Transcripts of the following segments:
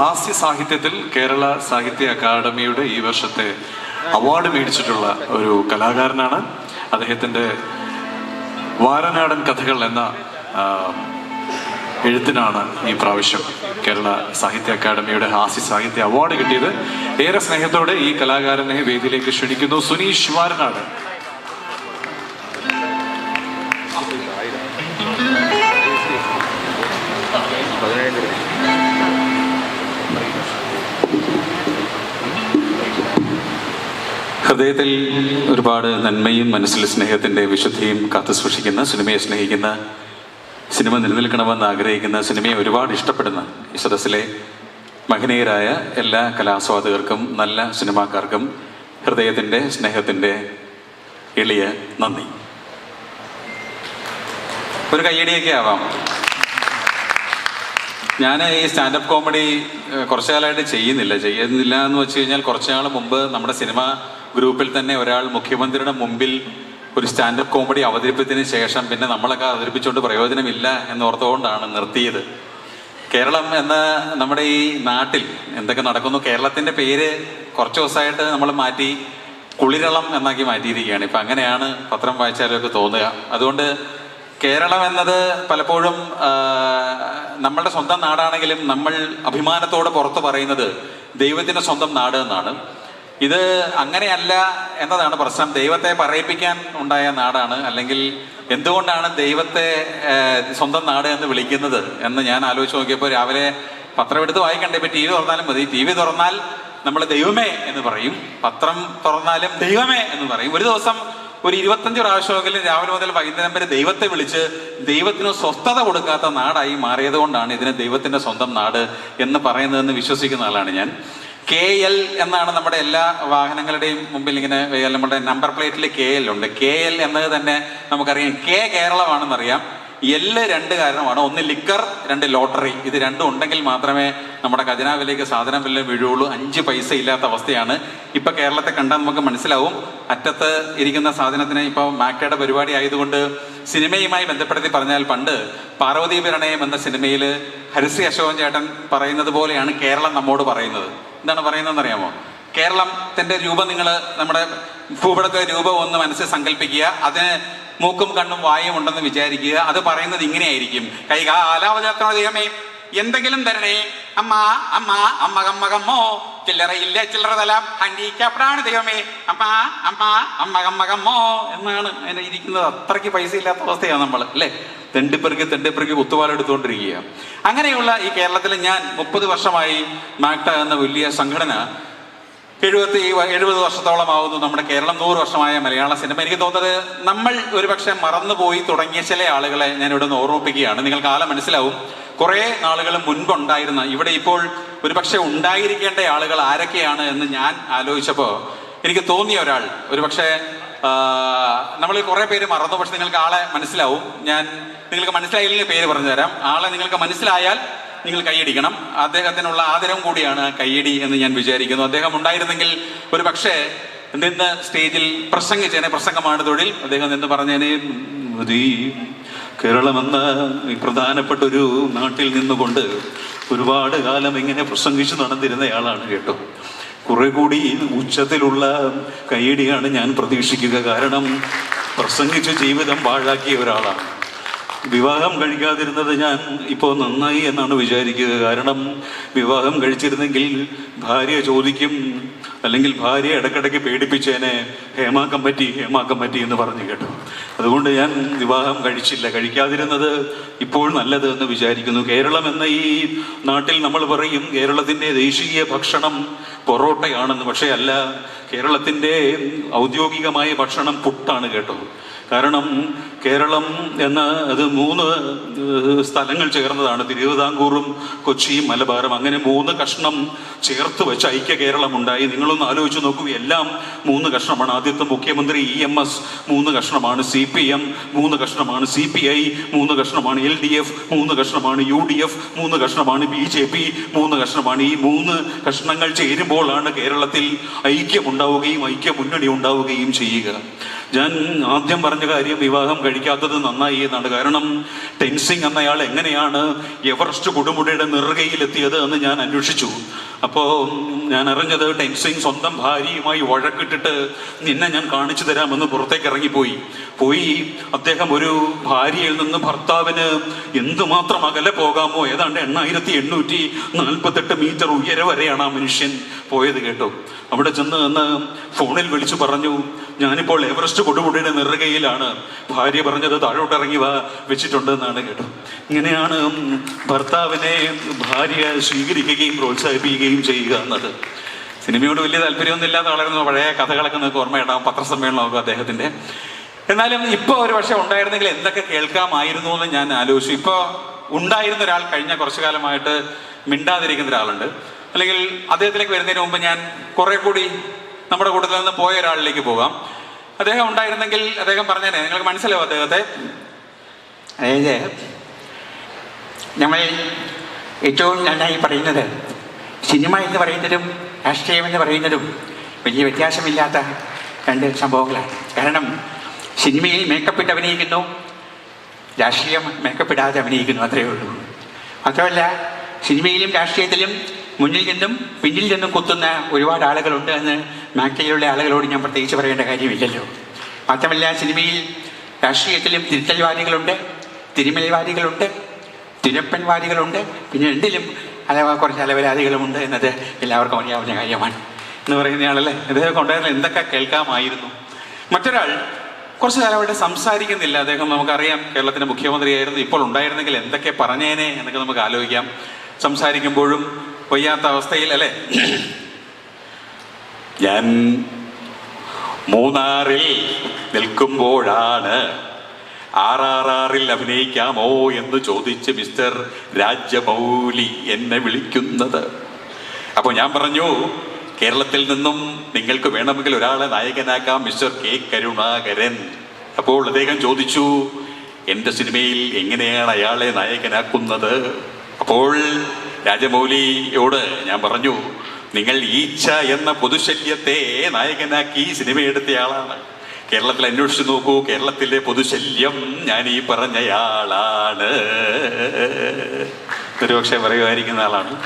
ഹാസ്യ സാഹിത്യത്തിൽ കേരള സാഹിത്യ അക്കാദമിയുടെ ഈ വർഷത്തെ അവാർഡ് മേടിച്ചിട്ടുള്ള ഒരു കലാകാരനാണ്. അദ്ദേഹത്തിന്റെ വാരനാടൻ കഥകൾ എന്ന എഴുത്തിനാണ് ഈ പ്രാവശ്യം കേരള സാഹിത്യ അക്കാദമിയുടെ ഹാസ്യ സാഹിത്യ അവാർഡ് കിട്ടിയത്. ഏറെ സ്നേഹത്തോടെ ഈ കലാകാരനെ വേദിയിലേക്ക് ക്ഷണിക്കുന്നു സുനീഷ് വാരനാട് ഹൃദയത്തിൽ ഒരുപാട് നന്മയും മനസ്സിൽ സ്നേഹത്തിന്റെ വിശുദ്ധിയും കാത്തു സൂക്ഷിക്കുന്ന സിനിമയെ സ്നേഹിക്കുന്ന സിനിമ നിലനിൽക്കണമെന്ന് ആഗ്രഹിക്കുന്ന സിനിമയെ ഒരുപാട് ഇഷ്ടപ്പെടുന്ന ഈ സദസ്സിലെ മഹനീയരായ എല്ലാ കലാസ്വാദകർക്കും നല്ല സിനിമാക്കാർക്കും ഹൃദയത്തിന്റെ സ്നേഹത്തിന്റെ എളിയ നന്ദി. ഒരു കയ്യടിയൊക്കെ ആവാം. ഞാൻ ഈ സ്റ്റാൻഡപ്പ് കോമഡി കുറച്ചു കാലമായിട്ട് ചെയ്യുന്നില്ല. ചെയ്യുന്നില്ല എന്ന് വെച്ച് കഴിഞ്ഞാൽ കുറച്ചു നാൾ മുമ്പ് നമ്മുടെ സിനിമ ഗ്രൂപ്പിൽ തന്നെ ഒരാൾ മുഖ്യമന്ത്രിയുടെ മുമ്പിൽ ഒരു സ്റ്റാൻഡപ്പ് കോമഡി അവതരിപ്പിച്ചതിന് ശേഷം പിന്നെ നമ്മളൊക്കെ അവതരിപ്പിച്ചുകൊണ്ട് പ്രയോജനമില്ല എന്ന് ഓർത്തുകൊണ്ടാണ് നിർത്തിയത്. കേരളം എന്ന നമ്മുടെ ഈ നാട്ടിൽ എന്തൊക്കെ നടക്കുന്നു കേരളത്തിന്റെ പേര് കുറച്ച് ദിവസമായിട്ട് നമ്മൾ മാറ്റി കുളിരളം എന്നാക്കി മാറ്റിയിരിക്കുകയാണ്. ഇപ്പം അങ്ങനെയാണ് പത്രം വായിച്ചാലൊക്കെ തോന്നുക. അതുകൊണ്ട് കേരളം എന്നത് പലപ്പോഴും നമ്മളുടെ സ്വന്തം നാടാണെങ്കിലും നമ്മൾ അഭിമാനത്തോടെ പുറത്തു പറയുന്നത് ദൈവത്തിന്റെ സ്വന്തം നാട് എന്നാണ്. ഇത് അങ്ങനെയല്ല എന്നതാണ് പ്രശ്നം. ദൈവത്തെ പറയിപ്പിക്കാൻ ഉണ്ടായ നാടാണ്. അല്ലെങ്കിൽ എന്തുകൊണ്ടാണ് ദൈവത്തെ സ്വന്തം നാട് എന്ന് വിളിക്കുന്നത് എന്ന് ഞാൻ ആലോചിച്ച് നോക്കിയപ്പോൾ രാവിലെ പത്രം എടുത്ത് വായിക്കണ്ടേ? ഇപ്പൊ ടി വി തുറന്നാലും മതി. ടി വി തുറന്നാൽ നമ്മൾ ദൈവമേ എന്ന് പറയും. പത്രം തുറന്നാലും ദൈവമേ എന്ന് പറയും. ഒരു ദിവസം ഒരു ഇരുപത്തഞ്ച് പ്രാവശ്യമെങ്കിലും രാവിലെ മുതൽ വൈകുന്നേരം വരെ ദൈവത്തെ വിളിച്ച് ദൈവത്തിന് സ്വസ്ഥത കൊടുക്കാത്ത നാടായി മാറിയത് കൊണ്ടാണ് ഇതിന് ദൈവത്തിന്റെ സ്വന്തം നാട് എന്ന് പറയുന്നതെന്ന് വിശ്വസിക്കുന്ന ആളാണ് ഞാൻ. കെ എൽ എന്നാണ് നമ്മുടെ എല്ലാ വാഹനങ്ങളുടെയും മുമ്പിൽ ഇങ്ങനെ നമ്മുടെ നമ്പർ പ്ലേറ്റിൽ കെ എൽ ഉണ്ട്. കെ എൽ എന്നത് തന്നെ നമുക്കറിയാം. കെ കേരളമാണെന്നറിയാം. എല്ല് രണ്ട് കാരണമാണ്. ഒന്ന് ലിക്കർ രണ്ട് ലോട്ടറി ഇത് രണ്ടും ഉണ്ടെങ്കിൽ മാത്രമേ നമ്മുടെ ഖജനാവിലേക്ക് സാധനം വല്ലതും വീഴുള്ളൂ അഞ്ച് പൈസ ഇല്ലാത്ത അവസ്ഥയാണ്. ഇപ്പൊ കേരളത്തെ കണ്ടാൽ നമുക്ക് മനസ്സിലാവും. അറ്റത്ത് ഇരിക്കുന്ന സാധനത്തിന് ഇപ്പോൾ മാക്കയുടെ പരിപാടി ആയതുകൊണ്ട് സിനിമയുമായി ബന്ധപ്പെടുത്തി പറഞ്ഞാൽ പണ്ട് പാർവതി പ്രണയം എന്ന സിനിമയിൽ ഹരിശ്രീ അശോകൻ ചേട്ടൻ പറയുന്നത് പോലെയാണ് കേരളം നമ്മോട് പറയുന്നത്. എന്താണ് പറയുന്നതെന്ന് അറിയാമോ? കേരളത്തിന്റെ രൂപം നിങ്ങൾ നമ്മുടെ ഭൂപടത്തെ രൂപം ഒന്ന് മനസ്സിൽ സങ്കല്പിക്കുക. അതിന് മൂക്കും കണ്ണും വായും ഉണ്ടെന്ന് വിചാരിക്കുക. അത് പറയുന്നത് ഇങ്ങനെയായിരിക്കും. കൈകാലാവചാത്ര ദൈവമേ? എന്തെങ്കിലും തരണേ. അമ്മ അമ്മ അമ്മ കമ്മ കമ്മോ. ചില്ലറ ഇല്ല ചില്ലറ തലാം. ഹാൻഡിക്യാപ്ഡാണ് ദൈവമേ. അമ്മ അമ്മ അമ്മ കമ്മ കമ്മോ. എന്നാണ് അതിനെ ഇരിക്കുന്നത്. അത്രയ്ക്ക് പൈസ ഇല്ലാത്ത അവസ്ഥയാണ് നമ്മൾ അല്ലേ? തെണ്ടിപ്പെറുക്കി തെണ്ടിപ്പെറുക്കി കുത്തുവാലെടുത്തുകൊണ്ടിരിക്കുക അങ്ങനെയുള്ള ഈ കേരളത്തിൽ ഞാൻ മുപ്പത് വർഷമായി മാക്ട എന്ന വലിയ സംഘടന എഴുപത്തി എഴുപത് വർഷത്തോളം ആവുന്നു നമ്മുടെ കേരളം. നൂറ് വർഷമായ മലയാള സിനിമ. എനിക്ക് തോന്നുന്നത് നമ്മൾ ഒരുപക്ഷെ മറന്നുപോയി തുടങ്ങിയ ചില ആളുകളെ ഞാൻ ഇവിടെ നിന്ന് ഓർമ്മിപ്പിക്കുകയാണ്. നിങ്ങൾക്ക് കാലം മനസ്സിലാവും. കുറെ നാളുകൾ മുൻപുണ്ടായിരുന്ന ഇവിടെ ഇപ്പോൾ ഒരുപക്ഷെ ഉണ്ടായിരിക്കേണ്ട ആളുകൾ ആരൊക്കെയാണ് എന്ന് ഞാൻ ആലോചിച്ചപ്പോൾ എനിക്ക് തോന്നിയ ഒരാൾ. ഒരുപക്ഷെ നമ്മൾ കുറേ പേര് മറന്നു. പക്ഷെ നിങ്ങൾക്ക് ആളെ മനസ്സിലാവും. ഞാൻ നിങ്ങൾക്ക് മനസ്സിലായില്ലെങ്കിൽ പേര് പറഞ്ഞു തരാം ആളെ നിങ്ങൾക്ക് മനസ്സിലായാൽ നിങ്ങൾ കൈയടിക്കണം. അദ്ദേഹത്തിനുള്ള ആദരം കൂടിയാണ് കൈയടി എന്ന് ഞാൻ വിചാരിക്കുന്നു. അദ്ദേഹം ഉണ്ടായിരുന്നെങ്കിൽ ഒരു പക്ഷേ നിന്ന് സ്റ്റേജിൽ പ്രസംഗിച്ചേനെ പ്രസംഗമാണ് തൊഴിൽ. അദ്ദേഹം നിന്ന് പറഞ്ഞേനെ കേരളമെന്ന പ്രധാനപ്പെട്ട ഒരു നാട്ടിൽ നിന്നുകൊണ്ട് ഒരുപാട് കാലം ഇങ്ങനെ പ്രസംഗിച്ചു നടന്നിരുന്നയാളാണ് കേട്ടോ. കുറെ കൂടി ഉച്ചത്തിലുള്ള കൈയടിയാണ് ഞാൻ പ്രതീക്ഷിക്കുക. കാരണം പ്രസംഗിച്ച് ജീവിതം പാഴാക്കിയ ഒരാളാണ്. വിവാഹം കഴിക്കാതിരുന്നത് ഞാൻ ഇപ്പോൾ നന്നായി എന്നാണ് വിചാരിക്കുക. കാരണം വിവാഹം കഴിച്ചിരുന്നെങ്കിൽ ഭാര്യ ചോദിക്കും അല്ലെങ്കിൽ ഭാര്യ ഇടയ്ക്കിടയ്ക്ക് പേടിപ്പിച്ചേനെ ഹേമാക്കം പറ്റി ഹേമാക്കം പറ്റി എന്ന് പറഞ്ഞു കേട്ടു. അതുകൊണ്ട് ഞാൻ വിവാഹം കഴിച്ചില്ല. കഴിക്കാതിരുന്നത് ഇപ്പോൾ നല്ലത് എന്ന് വിചാരിക്കുന്നു. കേരളം എന്ന ഈ നാട്ടിൽ നമ്മൾ പറയും കേരളത്തിന്റെ ദേശീയ ഭക്ഷണം പൊറോട്ടയാണെന്ന്. പക്ഷേ അല്ല കേരളത്തിന്റെ ഔദ്യോഗികമായ ഭക്ഷണം പുട്ടാണ് കേട്ടോ. കാരണം കേരളം എന്ന അത് മൂന്ന് സ്ഥലങ്ങൾ ചേർന്നതാണ്. തിരുവിതാംകൂറും കൊച്ചിയും മലബാറും. അങ്ങനെ മൂന്ന് കഷ്ണം ചേർത്ത് വെച്ച് ഐക്യ കേരളം ഉണ്ടായി നിങ്ങളൊന്ന് ആലോചിച്ച് നോക്കൂ എല്ലാം മൂന്ന് കഷ്ണമാണ്. ആദ്യത്തെ മുഖ്യമന്ത്രി ഇ എം എസ് മൂന്ന് കഷ്ണമാണ്. സി പി എം മൂന്ന് കഷ്ണമാണ്. സി പി ഐ മൂന്ന് കഷ്ണമാണ്. എൽ ഡി എഫ് മൂന്ന് കഷ്ണമാണ്. യു ഡി എഫ് മൂന്ന് കഷ്ണമാണ്. ബി ജെ പി മൂന്ന് കഷ്ണമാണ്. ഈ മൂന്ന് കഷ്ണങ്ങൾ ചേരുമ്പോഴാണ് കേരളത്തിൽ ഐക്യമുണ്ടാവുകയും ഐക്യ മുന്നണി ഉണ്ടാവുകയും ചെയ്യുക. ഞാൻ ആദ്യം പറഞ്ഞ കാര്യം വിവാഹം കഴിക്കാത്തത് നന്നായി എന്നാണ് കാരണം ടെൻസിങ് എന്നയാൾ എങ്ങനെയാണ് എവറസ്റ്റ് കൊടുമുടിയുടെ നെറുകയിലെത്തിയത് എന്ന് ഞാൻ അന്വേഷിച്ചു. അപ്പോൾ ഞാൻ അറിഞ്ഞത് ടെൻസിങ് സ്വന്തം ഭാര്യയുമായി വഴക്കിട്ടിട്ട് നിന്നെ ഞാൻ കാണിച്ചു തരാമെന്ന് പുറത്തേക്ക് ഇറങ്ങിപ്പോയി. പോയി അദ്ദേഹം ഒരു ഭാര്യയിൽ നിന്ന് ഭർത്താവിന് എന്തുമാത്രം അകലെ പോകാമോ? ഏതാണ്ട് എണ്ണായിരത്തി എണ്ണൂറ്റി നാൽപ്പത്തെട്ട് മീറ്റർ ഉയരെ വരെയാണ് ആ മനുഷ്യൻ പോയത് കേട്ടോ. അവിടെ ചെന്ന് എന്ന് ഫോണിൽ വിളിച്ചു പറഞ്ഞു ഞാനിപ്പോൾ എവറസ്റ്റ് കൊടുമുടിയുടെ നെറുകയിലാണ്. ഭാര്യ പറഞ്ഞത് താഴോട്ട് ഇറങ്ങി വാ വെച്ചിട്ടുണ്ട് എന്നാണ് കേട്ടോ. ഇങ്ങനെയാണ് ഭർത്താവിനെ ഭാര്യ സ്വീകരിക്കുകയും പ്രോത്സാഹിപ്പിക്കുകയും ചെയ്യുക എന്നത്. സിനിമയോട് വലിയ താല്പര്യമൊന്നും ഇല്ലാതെ വളരുന്ന പഴയ കഥകളൊക്കെ നിങ്ങൾക്ക് ഓർമ്മയിടാം പത്രസമ്മേളനമൊക്കെ അദ്ദേഹത്തിന്റെ എന്നാലും ഇപ്പൊ ഒരു പക്ഷെ ഉണ്ടായിരുന്നെങ്കിൽ എന്തൊക്കെ കേൾക്കാമായിരുന്നു എന്ന് ഞാൻ ആലോചിച്ചു. ഇപ്പൊ ഉണ്ടായിരുന്ന ഒരാൾ കഴിഞ്ഞ കുറച്ചു കാലമായിട്ട് മിണ്ടാതിരിക്കുന്ന ഒരാളുണ്ട്. അല്ലെങ്കിൽ അദ്ദേഹത്തിലേക്ക് വരുന്നതിന് മുമ്പ് ഞാൻ കുറെ കൂടി നമ്മുടെ കൂട്ടത്തിൽ നിന്ന് പോയ ഒരാളിലേക്ക് പോകാം. അദ്ദേഹം ഉണ്ടായിരുന്നെങ്കിൽ അദ്ദേഹം പറഞ്ഞേനെ നിങ്ങൾക്ക് മനസ്സിലാവും അദ്ദേഹത്തെ? അതായത് നമ്മൾ ഏറ്റവും നന്നായി പറയുന്നത് സിനിമ എന്ന് പറയുന്നതും രാഷ്ട്രീയം എന്ന് പറയുന്നതും വലിയ വ്യത്യാസമില്ലാത്ത രണ്ട് സംഭവങ്ങളാണ്. കാരണം സിനിമയിൽ മേക്കപ്പ് ഇട്ട് അഭിനയിക്കുന്നു രാഷ്ട്രീയം മേക്കപ്പ് ഇടാതെ അഭിനയിക്കുന്നു അത്രയേ ഉള്ളൂ. മാത്രമല്ല സിനിമയിലും രാഷ്ട്രീയത്തിലും മുന്നിൽ നിന്നും പിന്നിൽ നിന്നും കുത്തുന്ന ഒരുപാട് ആളുകളുണ്ട് എന്ന് മാക്കയിലുള്ള ആളുകളോട് ഞാൻ പ്രത്യേകിച്ച് പറയേണ്ട കാര്യമില്ലല്ലോ. മാത്രമല്ല സിനിമയിൽ രാഷ്ട്രീയത്തിലും തിരുത്തൽവാദികളുണ്ട് തിരുമലവാദികളുണ്ട് തിരപ്പൻവാദികളുണ്ട് പിന്നെ രണ്ടിലും അലവ കുറച്ച് അലവരാദികളുമുണ്ട് എന്നത് എല്ലാവർക്കും അറിയാവുന്ന കാര്യമാണ് എന്ന് പറയുന്നയാളല്ലേ അദ്ദേഹം കൊണ്ടുവരുന്ന എന്തൊക്കെ കേൾക്കാമായിരുന്നു. മറ്റൊരാൾ കുറച്ച് കാലമായിട്ട് സംസാരിക്കുന്നില്ല. അദ്ദേഹം നമുക്കറിയാം കേരളത്തിന്റെ മുഖ്യമന്ത്രിയായിരുന്നു. ഇപ്പോൾ ഉണ്ടായിരുന്നെങ്കിൽ എന്തൊക്കെ പറഞ്ഞേനെ എന്നൊക്കെ നമുക്ക് ആലോചിക്കാം. സംസാരിക്കുമ്പോഴും വയ്യാത്ത അവസ്ഥയിൽ അല്ലേ? ഞാൻ മൂന്നാറിൽ നിൽക്കുമ്പോഴാണ് ആർ ആർ ആറിൽ അഭിനയിക്കാമോ എന്ന് ചോദിച്ച് മിസ്റ്റർ രാജ്യമൗലി എന്നെ വിളിക്കുന്നത്. അപ്പോൾ ഞാൻ പറഞ്ഞു കേരളത്തിൽ നിന്നും നിങ്ങൾക്ക് വേണമെങ്കിൽ ഒരാളെ നായകനാക്കാം മിസ്റ്റർ കെ കരുണാകരൻ. അപ്പോൾ അദ്ദേഹം ചോദിച്ചു എന്റെ സിനിമയിൽ എങ്ങനെയാണ് അയാളെ നായകനാക്കുന്നത്? അപ്പോൾ രാജമൗലിയോട് ഞാൻ പറഞ്ഞു നിങ്ങൾ ഈച്ച എന്ന പൊതുശല്യത്തെ നായകനാക്കി സിനിമ എടുത്തയാളാണ് കേരളത്തിൽ അന്വേഷിച്ചു നോക്കൂ കേരളത്തിലെ പൊതുശല്യം ഞാൻ ഈ പറഞ്ഞയാളാണ്. ഒരുപക്ഷെ പറയുമായിരിക്കുന്ന ആളാണ്.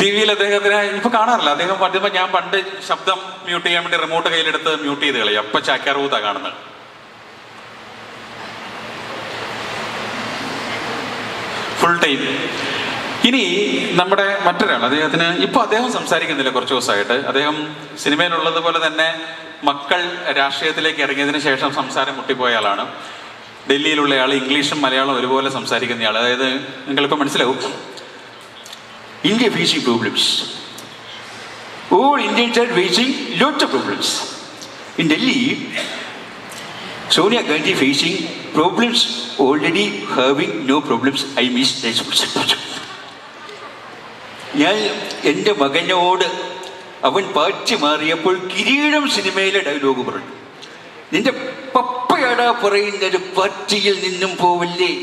ടി വിയിൽ അദ്ദേഹത്തിന് ഇപ്പൊ കാണാറില്ല. അദ്ദേഹം പറ്റുമ്പോ ഞാൻ പണ്ട് ശബ്ദം മ്യൂട്ട് ചെയ്യാൻ വേണ്ടി റിമോട്ട് കയ്യിലെടുത്ത് മ്യൂട്ട് ചെയ്ത് കളയും. അപ്പൊ ചാക്കാറൂത്താ കാണുന്നത്. ഫുൾ ടൈം ഇനി നമ്മുടെ മറ്റൊരാൾ അദ്ദേഹത്തിന് ഇപ്പൊ അദ്ദേഹം സംസാരിക്കുന്നില്ല കുറച്ച് ദിവസമായിട്ട് അദ്ദേഹം സിനിമയിലുള്ളതുപോലെ തന്നെ മക്കൾ രാഷ്ട്രീയത്തിലേക്ക് ഇറങ്ങിയതിന് ശേഷം സംസാരം മുട്ടിപ്പോയ ആളാണ് ഡൽഹിയിലുള്ള ആൾ ഇംഗ്ലീഷും മലയാളം ഒരുപോലെ സംസാരിക്കുന്ന ആൾ അതായത് നിങ്ങളിപ്പോൾ മനസ്സിലാവും India facing problems all Indians of problems. In Delhi, Sonia Gandhi facing problems already having no problems. I miss that person. ഞാൻ എന്റെ മകനോട് അവൻ പാറ്റി മാറിയപ്പോൾ കിരീടം സിനിമയിലെ ഡയലോഗ് പറഞ്ഞു. നിന്റെ പപ്പയാടാ പറയുന്നത് പാറ്റിയിൽ നിന്നും പോവില്ലേ?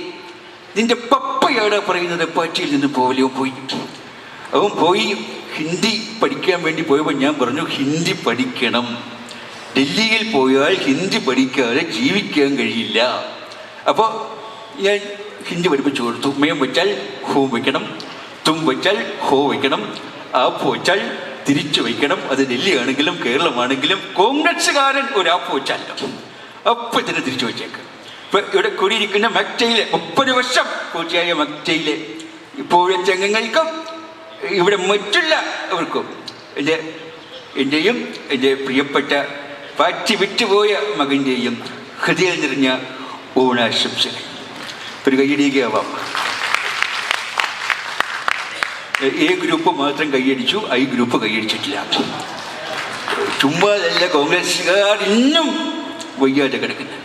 നിന്റെ പപ്പയാടാ പറയുന്നത് പാറ്റിയിൽ നിന്നും പോവല്ലേ? പോയി. അവൻ പോയി. ഹിന്ദി പഠിക്കാൻ വേണ്ടി പോയപ്പോൾ ഞാൻ പറഞ്ഞു ഹിന്ദി പഠിക്കണം. ഡൽഹിയിൽ പോയാൽ ഹിന്ദി പഠിക്കാതെ ജീവിക്കാൻ കഴിയില്ല. അപ്പോൾ ഞാൻ ഹിന്ദി പഠിപ്പിച്ചു കൊടുത്തു. മേം വെച്ചാൽ ഹോം വെക്കണം. തും ഹോ വയ്ക്കണം ആപ്പ് വച്ചാൽ തിരിച്ചു വയ്ക്കണം അത് ഡൽഹി ആണെങ്കിലും കേരളമാണെങ്കിലും കോൺഗ്രസ്സുകാരൻ ഒരു ആപ്പ് വെച്ചാലോ? അപ്പൊ തന്നെ തിരിച്ചു വെച്ചേക്ക്. ഇപ്പൊ ഇവിടെ കൂടിയിരിക്കുന്ന മക്റ്റയിലെ മുപ്പത് വർഷം പൂർത്തിയായ മക്റ്റയിലെ ഇപ്പോഴത്തെ ചെങ്ങങ്ങൾക്കും ഇവിടെ മറ്റുള്ളവർക്കും എന്റെ എന്റെയും എന്റെ പ്രിയപ്പെട്ട പാറ്റി വിട്ടുപോയ മകന്റെയും ഹൃദയം നിറഞ്ഞ ഓണാശംസകൾ. ഒരു കൈയടിക്കുകയാവാം എ ഗ്രൂപ്പ് മാത്രം കൈയടിച്ചു ഐ ഗ്രൂപ്പ് കൈയടിച്ചിട്ടില്ല. ചുമ്മാതല്ല കോൺഗ്രസ്സുകാർ ഇന്നും വയ്യാതെ കിടക്കുന്നത്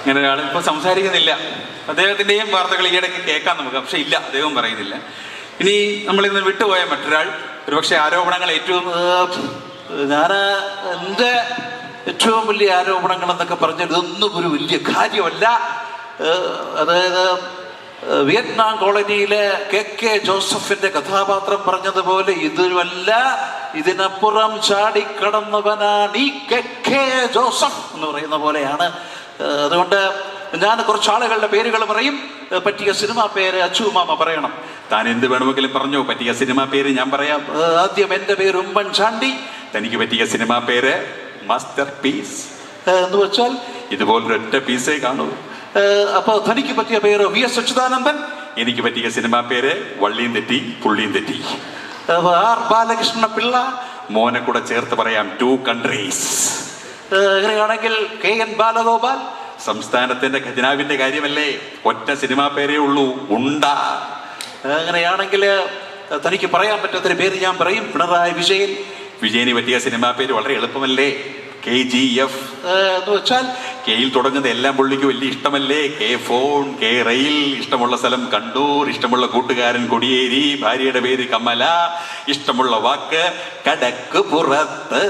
അങ്ങനെ ഒരാൾ ഇപ്പൊ സംസാരിക്കുന്നില്ല. അദ്ദേഹത്തിന്റെയും വാർത്തകൾ ഈയിടയ്ക്ക് കേൾക്കാം നമുക്ക് പക്ഷെ ഇല്ല അദ്ദേഹം പറയുന്നില്ല. ഇനി നമ്മൾ ഇന്ന് വിട്ടുപോയ മറ്റൊരാൾ ഒരുപക്ഷെ ആരോപണങ്ങൾ ഏറ്റവും ഞാൻ എന്റെ ഏറ്റവും വലിയ ആരോപണങ്ങൾ എന്നൊക്കെ പറഞ്ഞാൽ ഇതൊന്നും ഒരു വലിയ കാര്യമല്ല. അതായത് വിയറ്റ്നാം കോളനിയിലെ കെ കെ ജോസഫിന്റെ കഥാപാത്രം പറഞ്ഞതുപോലെ ഇതുമല്ല. ഇതിനപ്പുറം ചാടിക്കടന്നവനാണ് ഈ കെ കെ ജോസഫ് എന്ന് പറയുന്ന പോലെയാണ്. അതുകൊണ്ട് ഞാൻ കുറച്ച് ആളുകളുടെ പേരുകൾ പറയും. പറ്റിയ സിനിമ പേര് അച്ചു മാമ പറയണം. താൻ എന്ത് വേണമെങ്കിലും പറഞ്ഞു? പറ്റിയ സിനിമ പേര് ഞാൻ പറയാം. ആദ്യം എന്റെ പേര് ഉമ്മൻ ചാണ്ടി. തനിക്ക് പറ്റിയ സിനിമ പേര് മാസ്റ്റർ പീസ്. എന്ന് വെച്ചാൽ ഇതുപോലൊരൊറ്റ പീസേ കാണൂ. ഏഹ്, അപ്പൊ തനിക്ക് പറ്റിയ പേര് വി എസ് അച്യുതാനന്ദൻ. എനിക്ക് പറ്റിയ സിനിമ പേര് വള്ളിയും തെറ്റി പുള്ളിയും തെറ്റി. ആർ ബാലകൃഷ്ണ പിള്ള. മോനെ കൂടെ ചേർത്ത് പറയാം ടു കൺട്രീസ് അങ്ങനെയാണെങ്കിൽ കെ എൻ ബാലഗോപാൽ. സംസ്ഥാനത്തിന്റെ ഖജനാവിന്റെ കാര്യമല്ലേ? ഒറ്റ സിനിമാ പേരേ ഉള്ളൂ ഉണ്ട. അങ്ങനെയാണെങ്കിൽ തനിക്ക് പറയാൻ പറ്റാത്തൊരു പേര് ഞാൻ പറയും പിണറായി വിജയൻ. വിജയന് പറ്റിയ സിനിമാ പേര് വളരെ എളുപ്പമല്ലേ? K G F. എന്ന് വെച്ചാൽ കെയിൽ തുടങ്ങുന്ന എല്ലാം പുള്ളിക്ക് വലിയ ഇഷ്ടമല്ലേ? കെ ഫോൺ കെ റെയിൽ ഇഷ്ടമുള്ള സ്ഥലം കണ്ടൂർ ഇഷ്ടമുള്ള കൂട്ടുകാരൻ കൊടിയേരി ഭാര്യയുടെ പേര് കമല ഇഷ്ടമുള്ള വാക്ക് കടക്ക് പുറത്ത്.